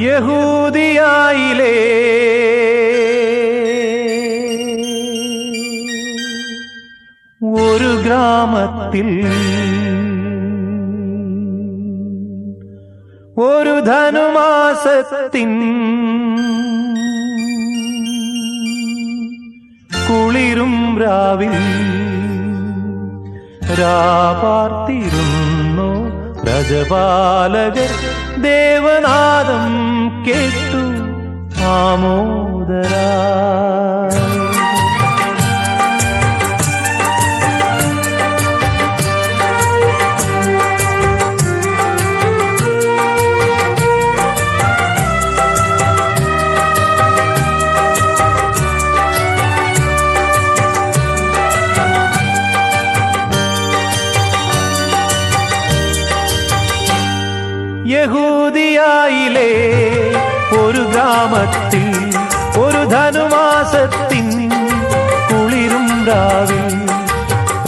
യഹൂദിയായിലേ. ഒരു ഗ്രാമത്തിൽ ഒരു ധനുമാസത്തിൻ കുളിരും രാവിൽ രാപാർത്തിരുന്നു രജപാലകർ ദേവനാദം കേട്ടു ആമോദരാ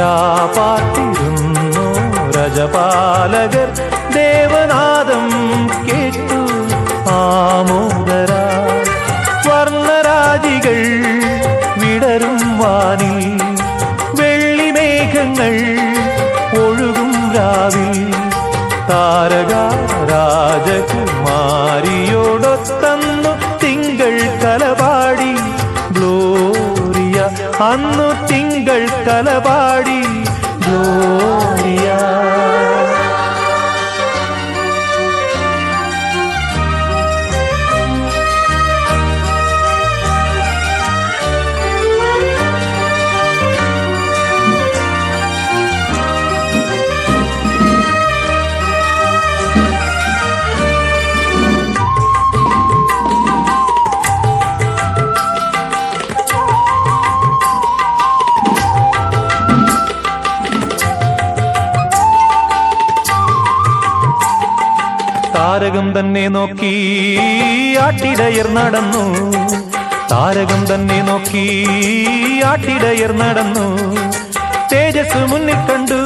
രാപാർത്തിരുന്നു രജപാലകർ ദേവനാദം കേട്ടു ആമോദര വർണരാജികൾ വിടരും വാനിൽ വെള്ളിമേഘങ്ങൾ ഒഴുകും രാവിൽ താരക രാജകുമാരിയോടൊത്തന്നു തിങ്കൾ കലപാടി ഗ്ലോറിയ അന്നു கண்கள் கலபாடி ஜோடிய താരകം തന്നെ നോക്കി ആട്ടിടയർ നടന്നു. താരകം തന്നെ നോക്കി ആട്ടിടയർ നടന്നു. തേജസ് മുന്നിൽ കണ്ടു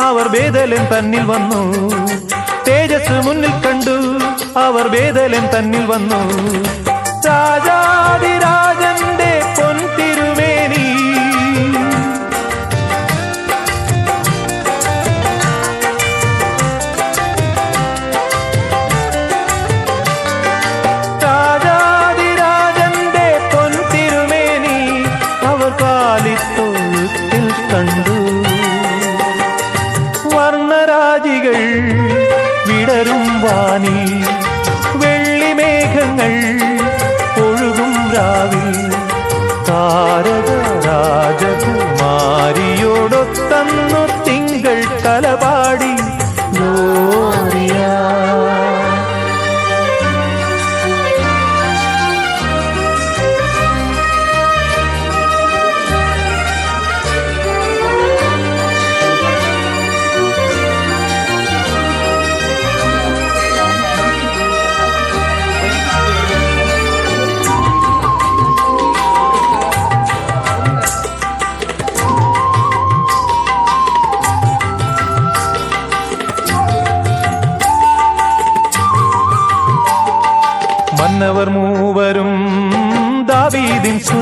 അവർ വേദലൻ തന്നിൽ വന്നു. തേജസ് മുന്നിൽ കണ്ടു അവർ വേദലൻ തന്നിൽ വന്നു. രാജാതിരാജന്റെ വിടരും വാനി വെള്ളിമേഘങ്ങൾ ഒഴുകും രാവിൽ താരക രാജകുമാരിയോടൊത്തന്നു തിങ്കൾ കലപാടി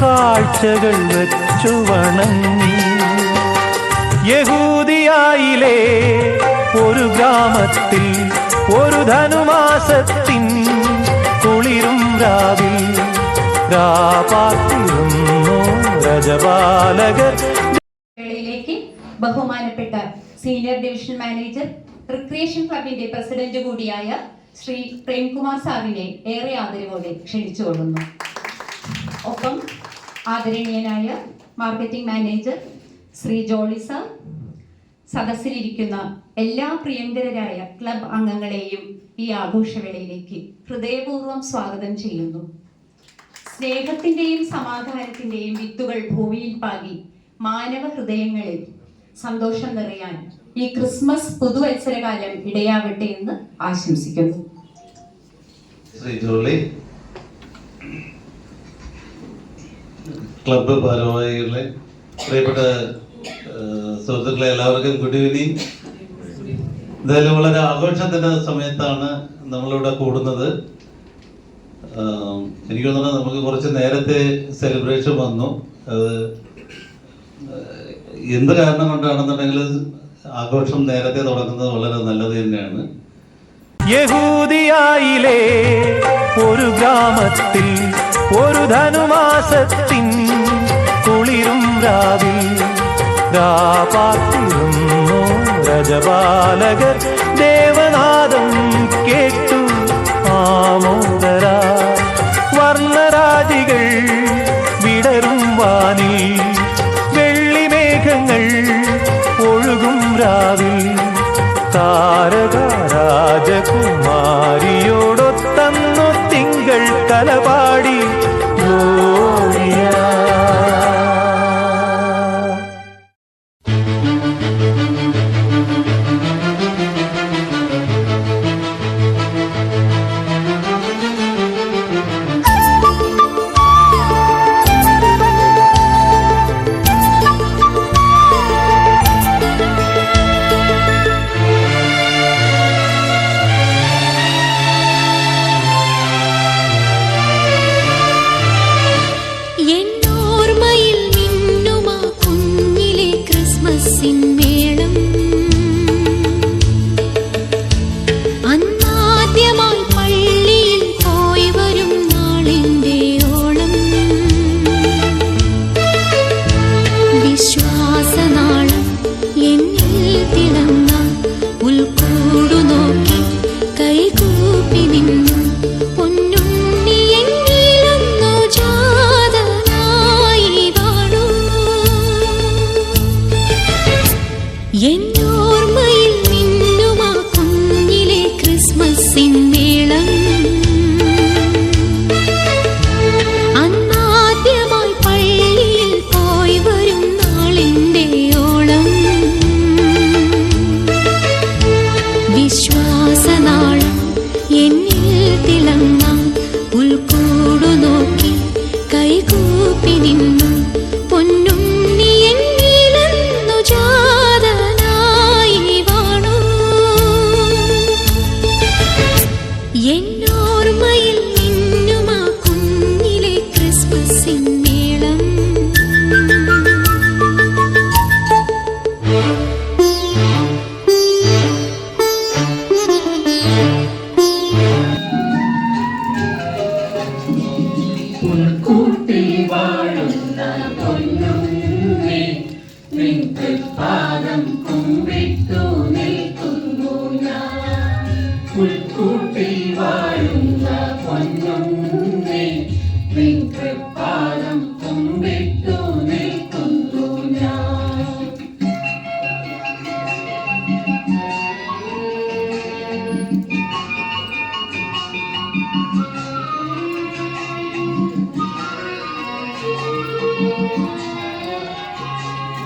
കാഴ്ചകൾ വെച്ചു വണങ്ങി. യഹൂദിയായിലെ ഒരു ഗ്രാമത്തിൽ ഒരു ധനുമാസത്തിൻ കുളിരും രാവിൽ രജപാലകർ. ബഹുമാനപ്പെട്ട സീനിയർ ഡിവിഷൻ മാനേജർ റിക്രിയേഷൻ ക്ലബിന്റെ പ്രസിഡന്റ് കൂടിയായ ശ്രീ പ്രേംകുമാർ സാറിനെ ഏറെ ആദരവോടെ ക്ഷണിച്ചുകൊള്ളുന്നു. ഒപ്പം ആദരണീയനായ marketing manager Shri Jolly sir സദസ്സിലിരിക്കുന്ന എല്ലാ പ്രിയങ്കരായ ക്ലബ് അംഗങ്ങളെയും ഈ ആഘോഷവേളയിലേക്ക് ഹൃദയപൂർവം സ്വാഗതം ചെയ്യുന്നു. സ്നേഹത്തിന്റെയും സമാധാനത്തിന്റെയും വിത്തുകൾ ഭൂമിയിൽ പാകി മാനവ ഹൃദയങ്ങളിൽ സന്തോഷം നിറയാൻ ഈ ക്രിസ്മസ് പുതുവത്സരകാലം ഇടയാവട്ടെ എന്ന് ആശംസിക്കുന്നു. ശ്രീ ജോളി. ക്ലബ്ബ് ഭാരവാഹികളെ പ്രിയപ്പെട്ട സുഹൃത്തുക്കളെ എല്ലാവർക്കും ഗുഡ് ഈവനിങ് എന്തായാലും വളരെ ആഘോഷത്തിന്റെ സമയത്താണ് നമ്മളിവിടെ കൂടുന്നത്. എനിക്ക് തോന്നുന്നത് നമുക്ക് കുറച്ച് നേരത്തെ സെലിബ്രേഷൻ വന്നു. അത് എന്ത് കാരണം കൊണ്ടാണെന്നുണ്ടെങ്കിൽ ആഘോഷം നേരത്തെ തുടങ്ങുന്നത് വളരെ നല്ലത് തന്നെയാണ്. യഹൂദിയായിലെ ഒരു ഗ്രാമത്തിൽ ഒരു ധനുമാസത്തിൻ കുളിരും രാവിൽ രാപാത്തിരുന്നു രജപാലകർ. ദേവനാദം കേട്ടു ആമോദര. വർണരാജികൾ വിടരും വാനിൽ വെള്ളിമേഘങ്ങൾ ഒഴുകും രാവിൽ. താരക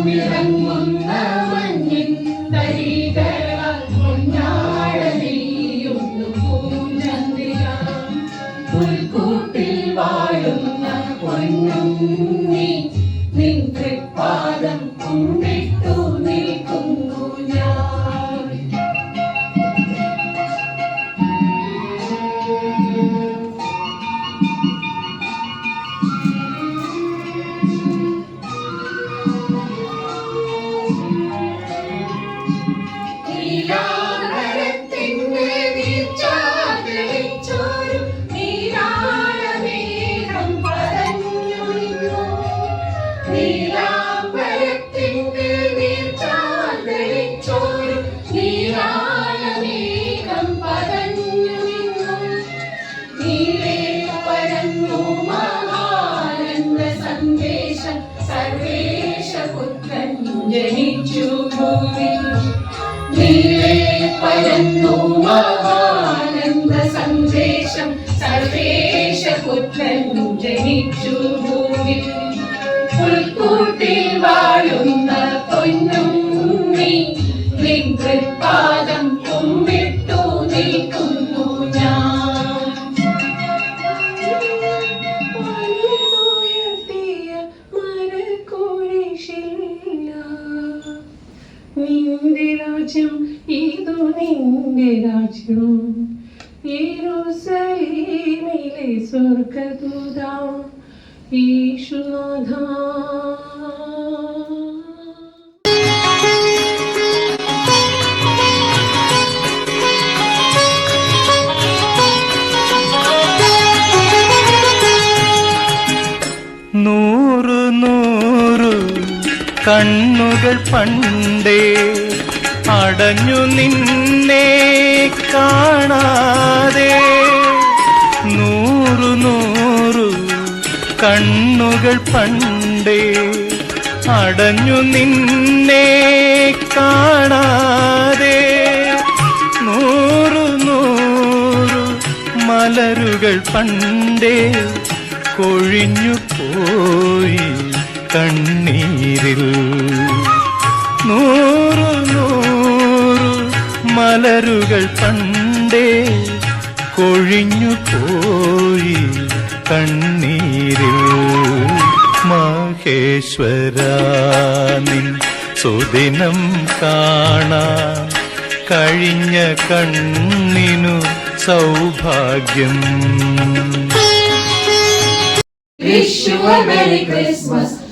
Amém. പരന്നു മഹാനന്ദ സന്ദേശം. സർവേശപുത്രൻ ജനിച്ചു ഭൂമിൽ വാഴുന്ന കണ്ണുകൾ പണ്ടേ അടഞ്ഞു നിന്നെ കാണാതെ നൂറു നൂറു കണ്ണുകൾ പണ്ടേ അടഞ്ഞു നിന്നെ കാണാതെ നൂറു നൂറു മലരുകൾ പണ്ടേ കൊഴിഞ്ഞു പോയി. കണ്ണീരിൽ നൂറു നൂറു മലരുകൾ പണ്ടേ കൊഴിഞ്ഞു പോയി കണ്ണീരിൽ മഹേശ്വര നിൻ സുദിനം കാണാൻ കഴിഞ്ഞ കണ്ണിനു സൗഭാഗ്യം Wish you a Merry Christmas.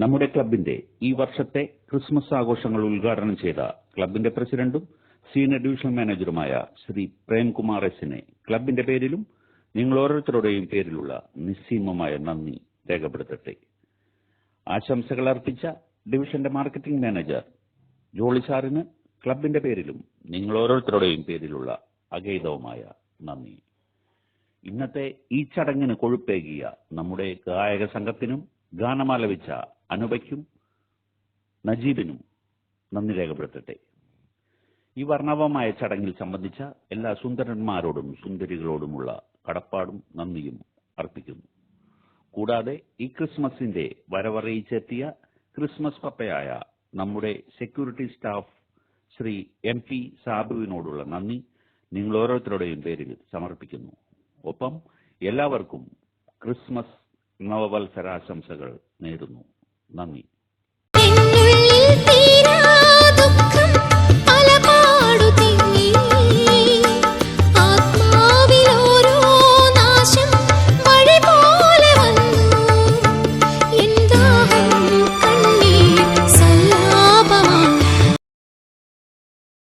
നമ്മുടെ ക്ലബിന്റെ ഈ വർഷത്തെ ക്രിസ്മസ് ആഘോഷങ്ങൾ ഉദ്ഘാടനം ചെയ്ത ക്ലബിന്റെ പ്രസിഡന്റും സീനിയർ ഡിവിഷൻ മാനേജറുമായ ശ്രീ പ്രേംകുമാർ എസിനെ ക്ലബിന്റെ പേരിലും നിങ്ങൾ ഓരോരുത്തരുടെയും പേരിലുള്ള നിസ്സീമമായ നന്ദി രേഖപ്പെടുത്തട്ടെ. ആശംസകൾ അർപ്പിച്ച ഡിവിഷന്റെ മാർക്കറ്റിംഗ് മാനേജർ ജോളി സാറിന് ക്ലബിന്റെ പേരിലും നിങ്ങൾ ഓരോരുത്തരുടെയും പേരിലുള്ള അഗൈതവുമായ നന്ദി. ഇന്നത്തെ ഈ ചടങ്ങിന് കൊഴുപ്പേകിയ നമ്മുടെ ഗായക സംഘത്തിനും ഗാനമാലപിച്ച അനുപയ്ക്കും നജീബിനും നന്ദി രേഖപ്പെടുത്തട്ടെ. ഈ വർണവമായ ചടങ്ങിൽ സംബന്ധിച്ച എല്ലാ സുന്ദരന്മാരോടും സുന്ദരികളോടുമുള്ള കടപ്പാടും നന്ദിയും അർപ്പിക്കുന്നു. കൂടാതെ ഈ ക്രിസ്മസിന്റെ വരവറിയിച്ചെത്തിയ ക്രിസ്മസ് പപ്പയായ നമ്മുടെ security staff Shri M P സാബുവിനോടുള്ള നന്ദി നിങ്ങൾ ഓരോരുത്തരുടെയും പേരിൽ സമർപ്പിക്കുന്നു. ഒപ്പം എല്ലാവർക്കും ക്രിസ്മസ് നവവത്സരാശംസകൾ നേരുന്നു. നന്ദി